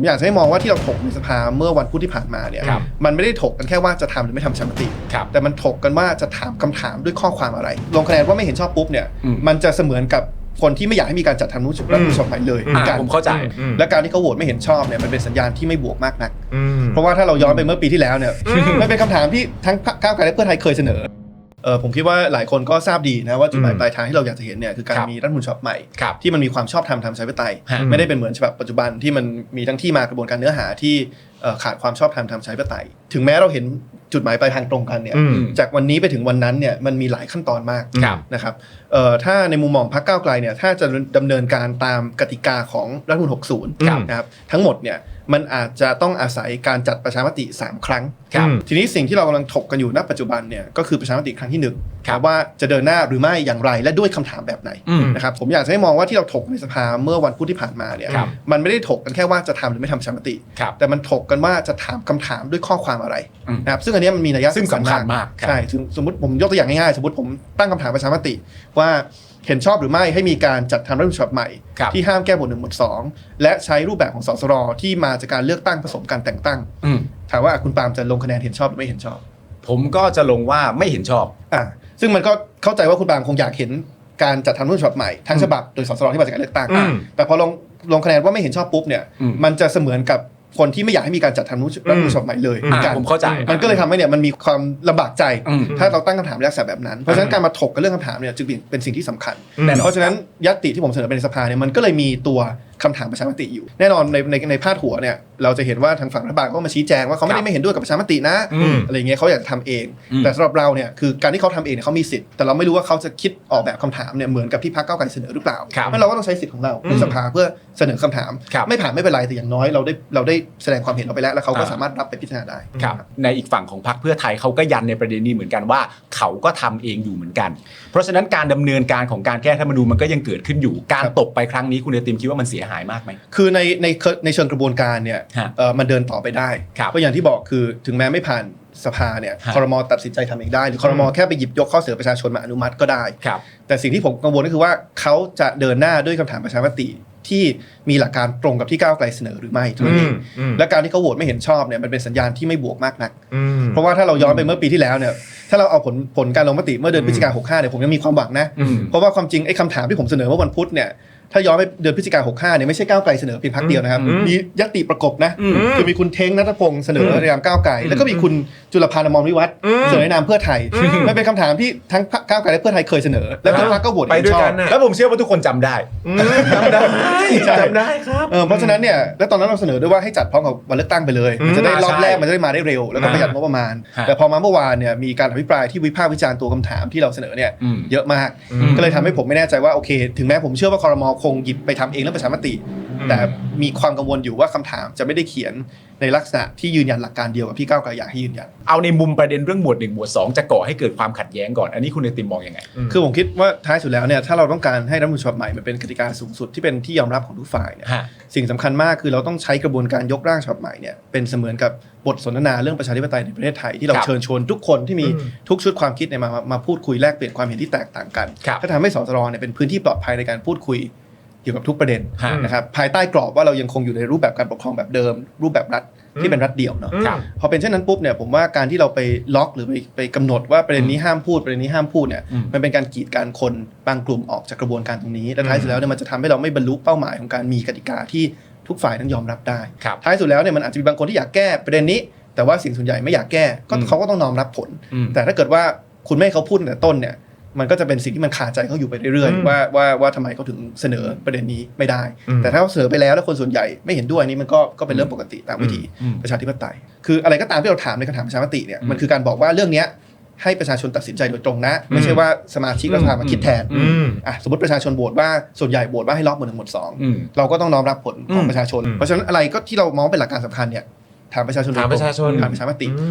ผมอยากจะให้มองว่าที่เราถกในสภาเมื่อวันพุธที่ผ่านมาเนี่ยครับมันไม่ได้ถกกันแค่ว่าจะทำหรือไม่ทำประชามติ ครับแต่มันถกกันว่าจะถามคำถามด้วยข้อความอะไร ลงคะแนนว่าไม่เห็นชอบปุ๊บเนี่ยอืม มันจะเสมือนกับคนที่ไม่อยากให้มีการจัดทำรัฐธรรมนูญรัฐธรรมนูญฉบับใหม่เลยเหมือนกันผมเข้าใจ อืมและการที่เขาโหวตไม่เห็นชอบเนี่ยมันเป็นสัญญาณที่ไม่บวกมากนัก อืม เพราะว่าถ้าเราย้อนไปเมื่อปีที่แล้วเนี่ยอืมมันเป็นคำถามที่ทั้งพรรคก้าวไกลและเพื่อไทยเคยเสนอเออ ผมคิดว่าหลายคนก็ทราบดีนะว่าจุดหมายอืมปลายทางที่เราอยากจะเห็นเนี่ยคือการครับมีรัฐธรรมนูญฉบับใหม่ครับที่มันมีความชอบธรรมทางประชาธิปไตยฮะไม่ได้เป็นเหมือนฉบับปัจจุบันที่มันมีทั้งที่มากระบวนการเนื้อหาที่เอ่อขาดความชอบธรรมทางประชาธิปไตย ถึงแม้เราเห็นจุดหมายปลายทางตรงกันเนี่ยอืม จากวันนี้ไปถึงวันนั้นเนี่ยมันมีหลายขั้นตอนมากครับ นะครับเอ่อถ้าในมุมมองพรรคก้าวไกลเนี่ยถ้าจะดำเนินการตามกติกาของรัฐธรรมนูญ60ครับนะครับทั้งหมดเนี่ยมันอาจจะต้องอาศัยการจัดประชามติ 3 ครั้ง ครับอืมทีนี้สิ่งที่เรากำลังถกกันอยู่ณปัจจุบันเนี่ยก็คือประชามติครั้งที่หนึ่งครับ ว่าจะเดินหน้าหรือไม่อย่างไรและด้วยคำถามแบบไหนอืม นะครับผมอยากจะให้มองว่าที่เราถกในสภาเมื่อวันพุธที่ผ่านมาเนี่ยครับ มันไม่ได้ถกกันแค่ว่าจะทำหรือไม่ทำประชามติ ครับ แต่มันถกกันว่าจะถามคำถามด้วยข้อความอะไรอืมนะครับซึ่งอันเนี้ยมันมีนัยซึ่งสำคัญมากครับใช่ถึงสมมติผมยกตัวอย่างง่ายๆ สมมติผมตั้งคำถามประชามติ ว่าเห็นชอบหรือไม่ให้มีการจัดทำรัฐธรรมนูญฉบับใหม่ ครับที่ห้ามแก้บทหนึ่งบทสองและใช้รูปแบบของสสรที่มาจากการเลือกตั้งผสมการแต่งตั้ง อืมถามว่าคุณปาล์มจะลงคะแนนเห็นชอบหรือไม่เห็นชอบผมก็จะลงว่าไม่เห็นชอบ อ่าซึ่งมันก็เข้าใจว่าคุณปาล์มคงอยากเห็นการจัดทำรัฐธรรมนูญฉบับใหม่ทั้งฉบับโดยสสรที่มาจากการเลือกตั้ง อืม แต่พอลงลงคะแนนว่าไม่เห็นชอบปุ๊บเนี่ย อืม มันจะเสมือนกับ คนที่ไม่อยากให้มีการจัดทำรัฐธรรมนูญฉบับใหม่เลยเหมือนกันอ่าผมเข้าใจ มันก็เลยทำให้เนี่ยมันมีความลำบากใจ อืม ถ้าเราตั้งคำถามในลักษณะแบบนั้น เพราะฉะนั้นการมาถกกันเรื่องคำถามเนี่ยจึงเป็นสิ่งที่สำคัญแน่นอนเพราะฉะนั้นยัตติที่ผมเสนอไปในสภาเนี่ยมันก็เลยมีตัว คำถามประชามติอยู่ แน่นอนในในในพาดหัวเนี่ยเราจะเห็นว่าทางฝั่งรัฐบาลก็มาชี้แจงว่าเขาไม่ครัได้บไม่เห็นด้วยกับประชามตินะอืมอะไรเงี้ยเขาอยากจะทำเองอืมแต่สำหรับเราเนี่ยคือการที่เขาทำเองเนี่ยเขามีสิทธิ์แต่เราไม่รู้ว่าเขาจะคิดออกแบบคำถามเนี่ยเหมือนกับที่พรรคก้าวไกลเสนอหรือเปล่าครับเพราะเราก็ต้องใช้สิทธิ์ของเราในสภาเพื่อเสนอคำถามครับไม่ผ่านไม่เป็นไรแต่อย่างน้อยเราได้เราได้แสดงความเห็นเราไปแล้วแล้วเขาก็อ่าสามารถรับไปพิจารณาได้ครับในอีกฝั่งของพรรคเพื่อไทยเขาก็ยันในประเด็นนี้เหมือนกันว่า เขาก็ทำเองอยู่เหมือนกัน เพราะฉะนั้นการดำเนินการของการแก้รัฐธรรมนูญมันก็ยังเกิดขึ้นอยู่การครับตกไปครั้งนี้คุณเอติมคิดว่ามันเสียหายมากไหม คือในในในเชิงกระบวนการเนี่ยฮะเอ่อมันเดินต่อไปได้ครับเพราะอย่างที่บอกคือถึงแม้ไม่ผ่านสภาเนี่ยฮะคอรมอตัดสินใจทำเองได้ หรือคอรมอแค่ไปหยิบยกข้อเสนอประชาชนมาอนุมัติก็ได้ ครับ แต่สิ่งที่ผมกังวลก็คือว่าเขาจะเดินหน้าด้วยคำถามประชามติที่มีหลักการตรงกับที่ก้าวไกลเสนอหรือไม่เท่านั้นเองอืมและการที่เขาโหวตไม่เห็นชอบเนี่ยมันเป็นสัญญาณที่ไม่บวกมากนัก อืม เพราะว่าถ้าเราย้อนไปเมื่อปีที่แล้วเนี่ยถ้าเราเอาผลผลการลงมติเมื่อเดือนพฤศจิกา65เนี่ยผมยังมีความหวังนะ อืม เพราะว่าความจริงไอ้คำถามที่ผมเสนอเมื่อวันพุธเนี่ย ถ้าย้อนไปเดือนพฤศจิกา65เนี่ยไม่ใช่ก้าวไกลเสนอเพียงพรรคเดียวนะครับอืมมียติประกบนะอืมคือมีคุณเท้งนัทพงศ์เสนออืมในนามก้าวไกล แล้วก็มีคุณจุลพันธ์อมรวิวัฒน์อืมเสนอในนามเพื่อไทยอืมมันเป็นคำถามที่ทั้งพรรคก้าวไกลและเพื่อไทยเคยเสนอ แล้วทุกพรรคก็โหวตไปเห็นด้วยชอกับนน่ะแล้วผมเชื่อว่าทุกคนจำได้อืมจำได้ใช่จำได้ครับเออเพราะฉะนั้นเนี่ยแล้วตอนนั้นเราเสนอด้วยว่าให้จัดพร้อมกับวันเลือกตั้งไปเลยอืมมันจะได้รอบใช่แรกมันจะได้มาได้เร็ว แล้วก็ประหยัดงบประมาณฮะแต่พอมาเมื่อวานเนี่ยมีการอภิปรายที่วิพากษ์วิจารณ์ตัวคำถามที่เราเสนอเนี่ยอืมเยอะมากอืมก็เลยทำให้ผมไม่แน่ใจว่าโอเค ถึงแม้ผมเชื่อว่าคอรมอคงหยิบไปทำเองเรื่องประชามติอืมแต่มีความกังวลอยู่ว่าคำถามจะไม่ได้เขียนในลักษณะที่ยืนยันหลักการเดียวกับที่ก้าวไกลอยากให้ยืนยัน เอาในมุมประเด็นเรื่องหมวดหนึ่งหมวดสองจะก่อให้เกิดความขัดแย้งก่อน อันนี้คุณเอติมมองยังไง คือผมคิดว่าท้ายสุดแล้วเนี่ยถ้าเราต้องการให้รัฐธรรมนูญฉบับใหม่มันเป็นกติกาสูงสุดที่เป็นที่ยอมรับของทุกฝ่ายเนี่ยฮะสิ่งสำคัญมากคือเราต้องใช้กระบวนการยกร่างฉบับใหม่เนี่ยเป็นเสมือนกับบทสนทนาเรื่องประชาธิปไตยในประเทศไทยที่เราครับเชิญชวนทุกคนที่มีอืมทุกชุดความคิดเนี่ยมามามาพูดคุยแลกเปลี่ยนความเห็นที่แตกต่างกันครับถ้าทำให้สสรเนี่ยเป็นพื้นที่ปลอดภัยในการพูดคุย เกี่ยวกับทุกประเด็นฮะนะครับภายใต้กรอบว่าเรายังคงอยู่ในรูปแบบการปกครองแบบเดิม รูปแบบรัฐที่เป็นรัฐเดี่ยวเนาะครับพอเป็นเช่นนั้นปุ๊บเนี่ยผมว่าการที่เราไปล็อกหรือไปไปกำหนดว่าประเด็นนี้ห้ามพูดประเด็นนี้ห้ามพูดเนี่ยอืมมันเป็นการกีดการคนบางกลุ่มออกจากกระบวนการตรงนี้และท้ายสุดแล้วเนี่ยมันจะทำให้เราไม่บรรลุเป้าหมายของการมีกติกาที่ทุกฝ่ายนั้นยอมรับได้ครับท้ายสุดแล้วเนี่ยมันอาจจะมีบางคนที่อยากแก้ประเด็นนี้ แต่ว่าสิ่งส่วนใหญ่ไม่อยากแก้ก็อืมเขาก็ต้องน้อมรับผลอืมแต่ถ้าเกิดว่าคุณไม่ให้เขาพูดตั้งแต่ต้นเนี่ย มันก็จะเป็นสิ่งที่มันคาใจเขาอยู่ไปเรื่อยอืมๆว่าว่าว่าทำไมเขาถึงเสนอประเด็นนี้ไม่ได้อืมแต่ถ้าเขาเสนอไปแล้วแล้วคนส่วนใหญ่ไม่เห็นด้วยอันนี่มันก็ก็เป็นเรื่องปกติตามวิธีอืมประชาธิปไตย คืออะไรก็ตามที่เราถามในคำถามประชามติเนี่ยอืมมันคือการบอกว่าเรื่องเนี้ยให้ประชาชนตัดสินใจโดยตรงนะ ไม่ใช่ว่าสมาชิกรัฐสภามาคิดแทนอืมอะสมมติประชาชนโหวตว่าส่วนใหญ่โหวตว่าให้ล็อกหมดหนึ่งหมดสองอืมเราก็ต้องน้อมรับผลของอืมประชาชนอืมเพราะฉะนั้นอะไรก็ที่เรามองเป็นหลักการสำคัญเนี่ยถามประชาชนโดยถามตงประชาชนถามประชามติอืม